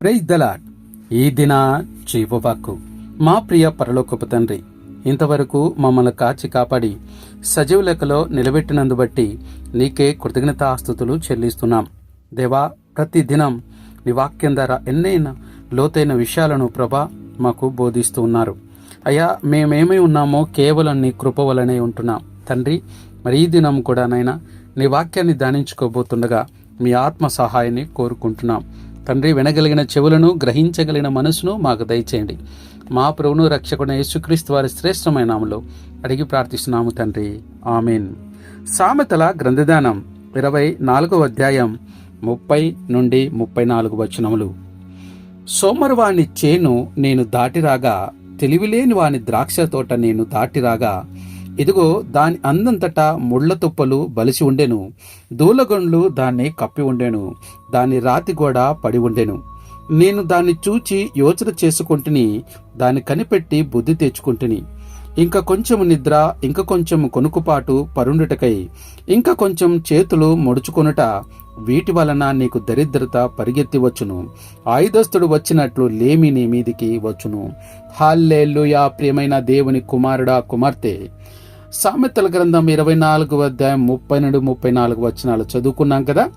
Praise దలాట్ ఈ దిన జీవవాక్కు మా ప్రియ పరలోకపు తండ్రి ఇంతవరకు మమ్మల్ని కాచి కాపాడి సజీవ లెక్కలో నిలబెట్టినందు బట్టి నీకే కృతజ్ఞతాస్తుతులు చెల్లిస్తున్నాం. దేవా ప్రతి దినం నీ వాక్యం ద్వారా ఎన్నైనా లోతైన విషయాలను ప్రభా మాకు బోధిస్తూ ఉన్నారు. అయ్యా మేమేమై ఉన్నామో కేవలం నీ కృప వలనే ఉంటున్నాం. తండ్రి మరి ఈ దినం కూడా నైనా నీ వాక్యాన్ని ధ్యానించుకోబోతుండగా మీ ఆత్మ సహాయాన్ని కోరుకుంటున్నాం. తండ్రి వినగలిగిన చెవులను గ్రహించగలిగిన మనసును మాకు దయచేయండి. మా ప్రభును రక్షకుడు యేసుక్రీస్తు వారి శ్రేష్టమైన నామలో అడిగి ప్రార్థిస్తున్నాము తండ్రి. ఆమెన్. సామెతల గ్రంథదానం ఇరవై నాలుగవ అధ్యాయం ముప్పై నుండి ముప్పై నాలుగు వచనములు. సోమరవాణి చేను నేను దాటిరాగా తెలివిలేని వాని ద్రాక్ష తోట నేను దాటిరాగా ఇదిగో దాని అందంతటా ముళ్ళ తుప్పలు బలిసి ఉండెను. దూలగొండ్లు దాన్ని కప్పి ఉండెను. దాని రాతి గోడ పడి ఉండెను. నేను దాన్ని చూచి యోచన చేసుకుంటుని దాన్ని కనిపెట్టి బుద్ధి తెచ్చుకుంటుని. ఇంకా కొంచెం నిద్ర ఇంకా కొంచెం కొనుకుపాటు పరుండుటకై ఇంకా కొంచెం చేతులు ముడుచుకొనుట వీటి వలన నీకు దరిద్రత పరిగెత్తి వచ్చును. ఆయుధస్తుడు వచ్చినట్లు లేమి నీ మీదికి వచ్చును. హాల్లేలుయా ప్రియమైన దేవుని కుమారుడా కుమార్తె! సామెతల గ్రంథం ఇరవై నాలుగు అధ్యాయం ముప్పై నుండి ముప్పై నాలుగు వచనాలు చదువుకున్నాం కదా?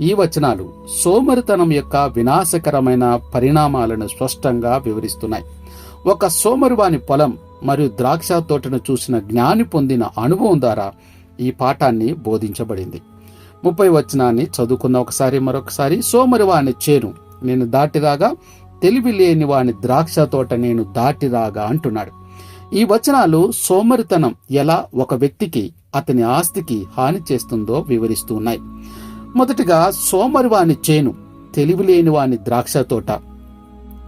ఈ వచనాలు సోమరితనం యొక్క వినాశకరమైన పరిణామాలను స్పష్టంగా వివరిస్తున్నాయి. ఒక సోమరివాని పొలం మరియు ద్రాక్ష తోటను చూసిన జ్ఞాని పొందిన అనుభవం ద్వారా ఈ పాఠాన్ని బోధించబడింది. ముప్పై వచనాన్ని చదువుకున్న ఒకసారి మరొకసారి సోమరివాని చేను నేను దాటిరాగా తెలివి లేని వాని ద్రాక్ష తోట నేను దాటిరాగా అంటున్నాడు. ఈ వచనాలు సోమరితనం ఎలా ఒక వ్యక్తికి అతని ఆస్తికి హాని చేస్తుందో వివరిస్తూ ఉన్నాయి. మొదటిగా సోమరివాని చేను తెలివిలేని వాని ద్రాక్ష తోట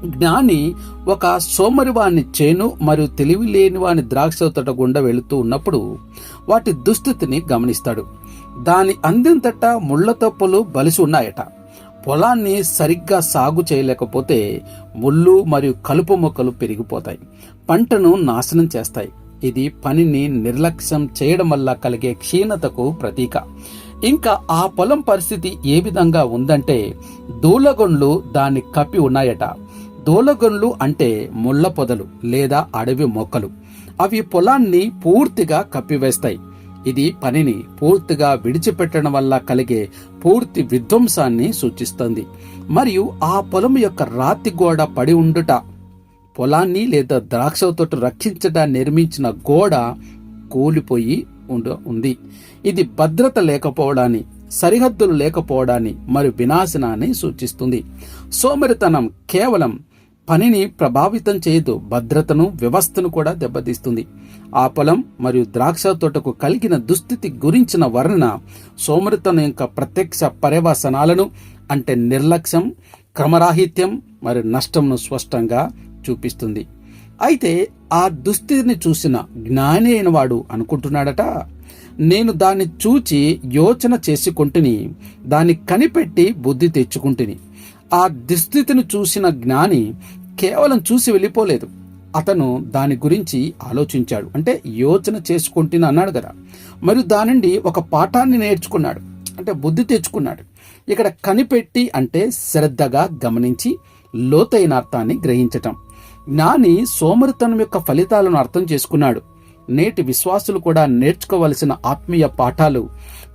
జ్ఞాని ఒక సోమరివాని చేను మరియు తెలివిలేని వాని ద్రాక్ష తోట గుండా వెళుతూ ఉన్నప్పుడు వాటి దుస్థితిని గమనిస్తాడు. దాని అందింతట ముళ్ళ తప్పులు బలిసి ఉన్నాయట. పొలాన్ని సరిగ్గా సాగు చేయలేకపోతే ముళ్ళు మరియు కలుపు మొక్కలు పెరిగిపోతాయి. పంటను నాశనం చేస్తాయి. ఇది పనిని నిర్లక్ష్యం చేయడం వల్ల కలిగే క్షీణతకు ప్రతీక. ఇంకా ఆ పొలం పరిస్థితి ఏ విధంగా ఉందంటే దూలగొండ్లు దాన్ని కప్పి ఉన్నాయట. దూలగొండ్లు అంటే ముళ్ళ పొదలు లేదా అడవి మొక్కలు. అవి పొలాన్ని పూర్తిగా కప్పివేస్తాయి. ఇది పనిని పూర్తిగా విడిచిపెట్టడం వల్ల కలిగే పూర్తి విధ్వంసాన్ని సూచిస్తుంది. మరియు ఆ పొలం యొక్క రాతి గోడ పడి ఉండుట పొలాన్ని లేదా ద్రాక్ష తోట రక్షించడా నిర్మించిన గోడ కూలిపోయి ఉంది. ఇది భద్రత లేకపోవడాన్ని సరిహద్దులు లేకపోవడాన్ని మరియు వినాశనాన్ని సూచిస్తుంది. సోమరితనం కేవలం పనిని ప్రభావితం చేయదు భద్రతను వ్యవస్థను కూడా దెబ్బతీస్తుంది. ఆ పొలం మరియు ద్రాక్ష తోటకు కలిగిన దుస్థితి గురించిన వర్ణన సోమరితనం యొక్క ప్రత్యక్ష పర్యవసనాలను అంటే నిర్లక్ష్యం క్రమరాహిత్యం మరియు నష్టంను స్పష్టంగా చూపిస్తుంది. అయితే ఆ దుస్థితిని చూసిన జ్ఞాని అయిన వాడు అనుకుంటున్నాడట నేను దాన్ని చూచి యోచన చేసుకుంటుని దాన్ని కనిపెట్టి బుద్ధి తెచ్చుకుంటుని. ఆ దుస్థితిని చూసిన జ్ఞాని కేవలం చూసి వెళ్ళిపోలేదు. అతను దాని గురించి ఆలోచించాడు. అంటే యోచన చేసుకుంటున్నా అన్నాడు కదా. మరియు దాని నుండి ఒక పాఠాన్ని నేర్చుకున్నాడు. అంటే బుద్ధి తెచ్చుకున్నాడు. ఇక్కడ కనిపెట్టి అంటే శ్రద్ధగా గమనించి లోతైన అర్థాన్ని గ్రహించటం. జ్ఞాని సోమరితనం యొక్క ఫలితాలను అర్థం చేసుకున్నాడు. నేటి విశ్వాసులు కూడా నేర్చుకోవలసిన ఆత్మీయ పాఠాలు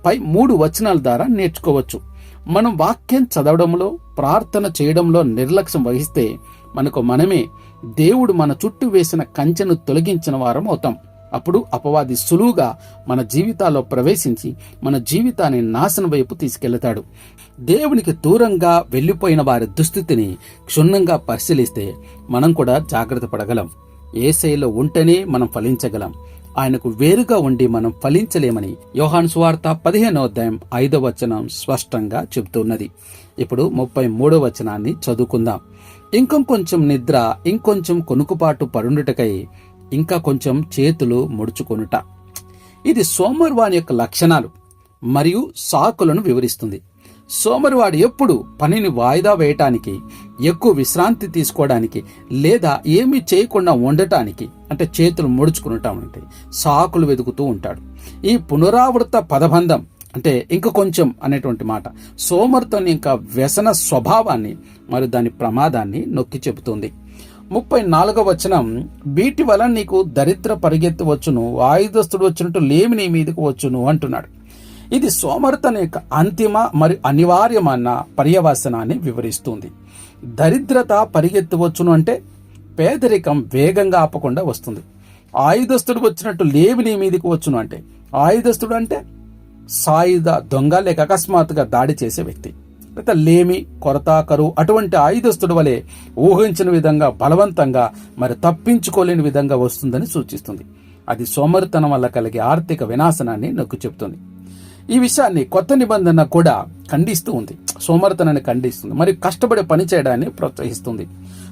పై మూడు వచనాల ద్వారా నేర్చుకోవచ్చు. మనం వాక్యం చదవడంలో ప్రార్థన చేయడంలో నిర్లక్ష్యం వహిస్తే మనకు మనమే దేవుడు మన చుట్టూ వేసిన కంచెను తొలగించిన వారం అవుతాం. అప్పుడు అపవాది సులువుగా మన జీవితాల్లో ప్రవేశించి మన జీవితాన్ని నాశనం వైపు తీసుకెళ్తాడు. దేవునికి దూరంగా వెళ్ళిపోయిన వారి దుస్థితిని క్షుణ్ణంగా పరిశీలిస్తే మనం కూడా జాగ్రత్త పడగలం. ఏసైలో ఉంటేనే మనం ఫలించగలం. ఆయనకు వేరుగా ఉండి మనం ఫలించలేమని యోహాన్ సువార్త పదిహేనో అధ్యాయం ఐదవ వచనం స్పష్టంగా చెబుతున్నది. ఇప్పుడు ముప్పై మూడో వచనాన్ని చదువుకుందాం. ఇంకొంచెం నిద్ర ఇంకొంచెం కొనుకుపాటు పడుండుటకై ఇంకా కొంచెం చేతులు ముడుచుకొనుట. ఇది సోమర్వాని యొక్క లక్షణాలు మరియు సాకులను వివరిస్తుంది. సోమరివాడు ఎప్పుడు పనిని వాయిదా వేయటానికి ఎక్కువ విశ్రాంతి తీసుకోవడానికి లేదా ఏమీ చేయకుండా ఉండటానికి అంటే చేతులు ముడుచుకునటం అంటే సాకులు వెతుకుతూ ఉంటాడు. ఈ పునరావృత పదబంధం అంటే ఇంక కొంచెం అనేటువంటి మాట సోమరితోని ఇంకా వ్యసన స్వభావాన్ని మరియు దాని ప్రమాదాన్ని నొక్కి చెబుతుంది. ముప్పై నాలుగవ వచనం వీటి వలన నీకు దరిద్ర పరిగెత్తి వచ్చును ఆయుధస్తుడు వచ్చినట్టు లేమి నీ మీదకు వచ్చును అంటున్నాడు. ఇది సోమరితన యొక్క అంతిమ మరి అనివార్యమైన పర్యవసనాన్ని వివరిస్తుంది. దరిద్రత పరిగెత్తవచ్చును అంటే పేదరికం వేగంగా ఆపకుండా వస్తుంది. ఆయుధస్తుడు వచ్చినట్టు లేవి నీ మీదకి వచ్చును అంటే ఆయుధస్తుడు అంటే సాయుధ దొంగ లేక అకస్మాత్తుగా దాడి చేసే వ్యక్తి. లేదా లేమి కొరత కరువు అటువంటి ఆయుధస్తుడు వలె ఊహించిన విధంగా బలవంతంగా మరి తప్పించుకోలేని విధంగా వస్తుందని సూచిస్తుంది. అది సోమరితనం వల్ల కలిగే ఆర్థిక వినాశనాన్ని నొక్కి చెబుతుంది. ఈ విషయాన్ని కొత్త నిబంధన కూడా ఖండిస్తూ ఉంది. సోమరతనాన్ని ఖండిస్తుంది. మరియు కష్టపడి పని చేయడాన్ని ప్రోత్సహిస్తుంది.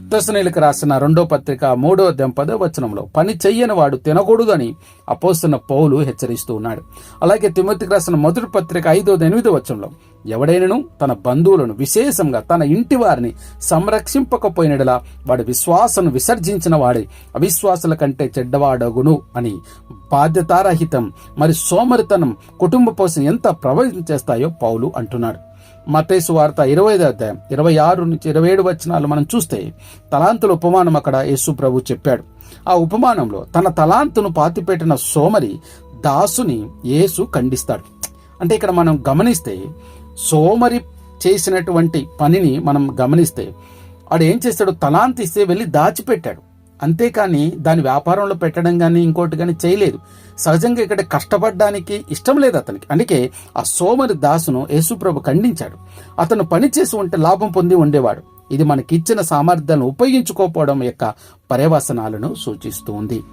దశనీలకు రాసిన రెండో పత్రిక మూడో అధ్యాయం పదో వచనంలో పని చెయ్యని వాడు తినకూడదని అపోస్తున్న పౌలు హెచ్చరిస్తూ ఉన్నాడు. అలాగే తిమ్మతికి రాసిన మొదటి పత్రిక ఐదో ఎనిమిదో వచనంలో ఎవడైనను తన బంధువులను విశేషంగా తన ఇంటి వారిని సంరక్షింపకపోయినడలా వాడి విశ్వాసను విసర్జించిన వాడి. అవిశ్వాసుల కంటే చెడ్డవాడగును అని. బాధ్యతారహితం. మరి సోమరితనం కుటుంబ పోషణ ఎంత ప్రభావితం చేస్తాయో పౌలు అంటున్నాడు. మతేసు వార్త ఇరవై అధ్యాయం ఇరవై ఆరు నుంచి ఇరవై ఏడు వచనాలు మనం చూస్తే తలాంతుల ఉపమానం అక్కడ యేసు ప్రభు చెప్పాడు. ఆ ఉపమానంలో తన తలాంతును పాతిపెట్టిన సోమరి దాసుని యేసు ఖండిస్తాడు. అంటే ఇక్కడ మనం గమనిస్తే సోమరి చేసినటువంటి పనిని మనం గమనిస్తే వాడు ఏం చేస్తాడు? తలాంతిస్తే వెళ్ళి దాచిపెట్టాడు. అంతేకాని దాని వ్యాపారంలో పెట్టడం కానీ ఇంకోటి కానీ చేయలేదు. సహజంగా ఇక్కడ కష్టపడడానికి ఇష్టం లేదు అతనికి. అందుకే ఆ సోమరి దాసును యేసుప్రభు ఖండించాడు. అతను పనిచేసి ఉంటే లాభం పొంది ఉండేవాడు. ఇది మనకిచ్చిన సామర్థ్యాలను ఉపయోగించుకోకపోవడం యొక్క పర్యవసనాలను సూచిస్తుంది.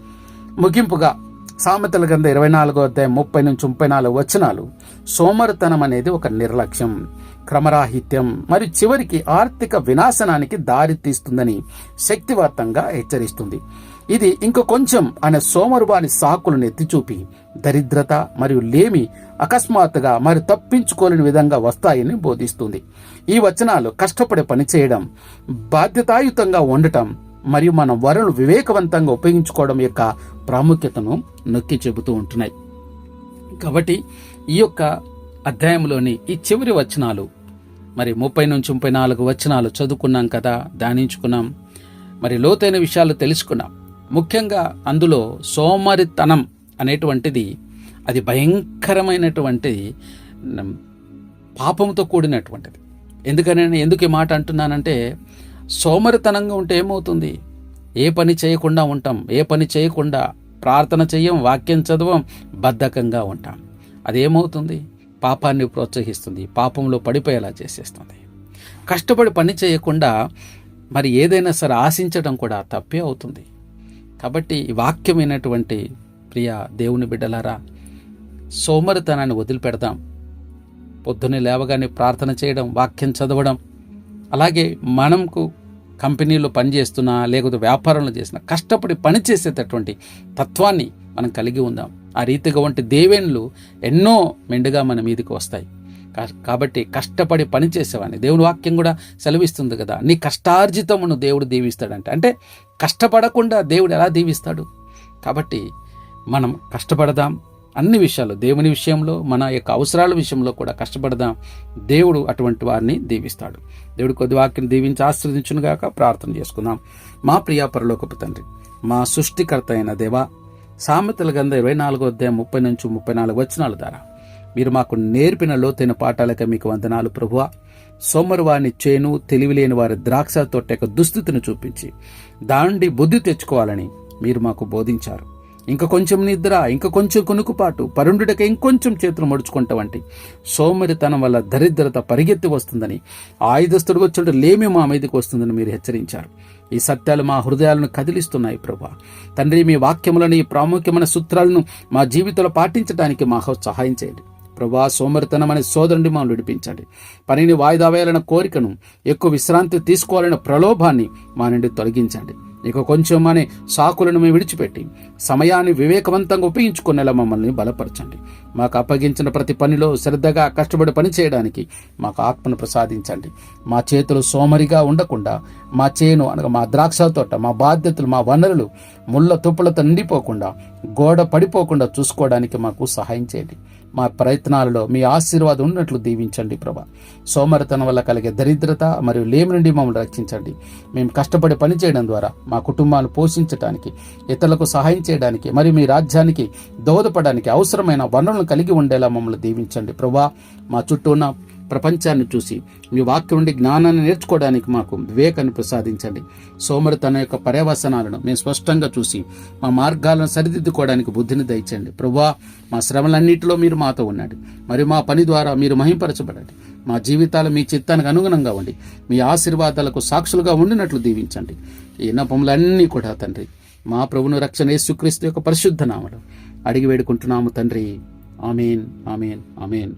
ముగింపుగా సామెతల గ్రంథ ఇరవై నాలుగో అధ్యాయం ముప్పై నుంచి ముప్పై నాలుగు వచనాలు. సోమరితనం అనేది ఒక నిర్లక్ష్యం. క్రమరాహిత్యం. మరియు చివరికి ఆర్థిక వినాశనానికి దారితీస్తుందని శక్తివంతంగా హెచ్చరిస్తుంది. ఇది ఇంక కొంచెం అనే సోమరువాని సాకులు నెత్తిచూపి దరిద్రత మరియు లేమి అకస్మాత్తుగా మరి తప్పించుకోలేని విధంగా వస్తాయని బోధిస్తుంది. ఈ వచనాలు కష్టపడి పనిచేయడం బాధ్యతాయుతంగా ఉండటం మరియు మన వరలు వివేకవంతంగా ఉపయోగించుకోవడం యొక్క ప్రాముఖ్యతను నొక్కి చెబుతూ ఉంటున్నాయి. కాబట్టి ఈ యొక్క అధ్యాయంలోని ఈ చివరి వచనాలు మరి ముప్పై నుంచి ముప్పై నాలుగు వచనాలు చదువుకున్నాం కదా ధ్యానించుకున్నాం. మరి లోతైన విషయాలు తెలుసుకున్నాం. ముఖ్యంగా అందులో సోమరితనం అనేటువంటిది అది భయంకరమైనటువంటి పాపంతో కూడినటువంటిది. ఎందుకని ఎందుకు ఈ మాట అంటున్నానంటే సోమరితనంగా ఉంటే ఏమవుతుంది? ఏ పని చేయకుండా ఉంటాం ఏ పని చేయకుండా ప్రార్థన చెయ్యం వాక్యం చదవం బద్ధకంగా ఉంటాం. అదేమవుతుంది? పాపాన్ని ప్రోత్సహిస్తుంది పాపంలో పడిపోయేలా చేసేస్తుంది. కష్టపడి పని చేయకుండా మరి ఏదైనా సరే ఆశించడం కూడా తప్పే అవుతుంది. కాబట్టి ఈ వాక్యమైనటువంటి ప్రియ దేవుని బిడ్డలారా సోమరితనాన్ని వదిలిపెడదాం. పొద్దున్నే లేవగానే ప్రార్థన చేయడం వాక్యం చదవడం అలాగే మనకు కంపెనీలో పనిచేస్తున్నా లేకపోతే వ్యాపారంలో చేసిన కష్టపడి పనిచేసేటటువంటి తత్వాన్ని మనం కలిగి ఉందాం. ఆ రీతిగా వంటి దేవేన్లు ఎన్నో మెండుగా మన మీదకి వస్తాయి. కాబట్టి కష్టపడి పని చేసేవాడిని. దేవుని వాక్యం కూడా సెలవిస్తుంది కదా. నీ కష్టార్జితమును దేవుడు దీవిస్తాడంటే. అంటే కష్టపడకుండా దేవుడు ఎలా దీవిస్తాడు? కాబట్టి మనం కష్టపడదాం. అన్ని విషయాలు దేవుని విషయంలో మన యొక్క అవసరాల విషయంలో కూడా కష్టపడదాం. దేవుడు అటువంటి వారిని దీవిస్తాడు. దేవుడు కొద్ది వాక్యం దీవించి ఆశ్రదించునుగాక ప్రార్థన చేసుకుందాం. మా ప్రియా పరలోకపు తండ్రి మా సృష్టికర్త అయిన దేవా సామెతల గంధ ఇరవై నాలుగో అధ్యాయం ముప్పై నుంచి ముప్పై నాలుగు వచనాల ద్వారా మీరు మాకు నేర్పిన లోతైన పాఠాలకే మీకు వందనాలు ప్రభువ. సోమరువాని చేను తెలివిలేని వారి ద్రాక్ష తోట యొక్క దుస్థితిని చూపించి దాండి బుద్ధి తెచ్చుకోవాలని మీరు మాకు బోధించారు. ఇంక కొంచెం నిద్ర ఇంక కొంచెం కొనుకుపాటు పరుండుటక ఇంకొంచెం చేతులు ముడుచుకుంటా వంటి సోమరితనం వల్ల దరిద్రత పరిగెత్తి వస్తుందని ఆయుధస్తుడు వచ్చుంటే లేమి మా మీదకి వస్తుందని మీరు హెచ్చరించారు. ఈ సత్యాలు మా హృదయాలను కదిలిస్తున్నాయి ప్రభా. తండ్రి మీ వాక్యములను ఈ ప్రాముఖ్యమైన సూత్రాలను మా జీవితంలో పాటించడానికి మా సహాయం చేయండి. ప్రభా సోమరితనం అనే సోదరుని మనం విడిపించండి. పనిని వాయిదా వేయాలన్న కోరికను ఎక్కువ విశ్రాంతి తీసుకోవాలన్న ప్రలోభాన్ని మా నుండి తొలగించండి. ఇక కొంచెం అనే సాకులను మేము విడిచిపెట్టి సమయాన్ని వివేకవంతంగా ఉపయోగించుకునేలా మమ్మల్ని బలపరచండి. మాకు అప్పగించిన ప్రతి పనిలో శ్రద్ధగా కష్టపడి పని చేయడానికి మాకు ఆత్మను ప్రసాదించండి. మా చేతులు సోమరిగా ఉండకుండా మా చేను అనగా మా ద్రాక్ష తోట మా బాధ్యతలు మా వనరులు ముళ్ళ తుప్పులతో నిండిపోకుండా గోడ పడిపోకుండా చూసుకోవడానికి మాకు సహాయం చేయండి. మా ప్రయత్నాలలో మీ ఆశీర్వాదం ఉన్నట్లు దీవించండి ప్రభా. సోమరితనం వల్ల కలిగే దరిద్రత మరియు లేమి నుండి మమ్మల్ని రక్షించండి. మేము కష్టపడి పని చేయడం ద్వారా మా కుటుంబాన్ని పోషించడానికి ఇతరులకు సహాయం చేయడానికి మరియు మీ రాజ్యానికి దోహదపడడానికి అవసరమైన వనరులను కలిగి ఉండేలా మమ్మల్ని దీవించండి. ప్రభా మా చుట్టూ ఉన్న ప్రపంచాన్ని చూసి మీ వాక్యం నుండి జ్ఞానాన్ని నేర్చుకోవడానికి మాకు వివేకాన్ని ప్రసాదించండి. సోమరు తన యొక్క పర్యవసనాలను మేము స్పష్టంగా చూసి మా మార్గాలను సరిదిద్దుకోవడానికి బుద్ధిని దయచండి. ప్రభా మా శ్రమలన్నింటిలో మీరు మాతో ఉన్నాడు మరియు మా పని ద్వారా మీరు మహింపరచబడండి. మా జీవితాలు మీ చిత్తానికి అనుగుణంగా ఉండి మీ ఆశీర్వాదాలకు సాక్షులుగా ఉండినట్లు దీవించండి. ఈ నపములన్నీ కూడా తండ్రి మా ప్రభును రక్షణ యేసుక్రీస్తు యొక్క పరిశుద్ధ నామలు అడిగి వేడుకుంటున్నాము తండ్రి. Amen amen amen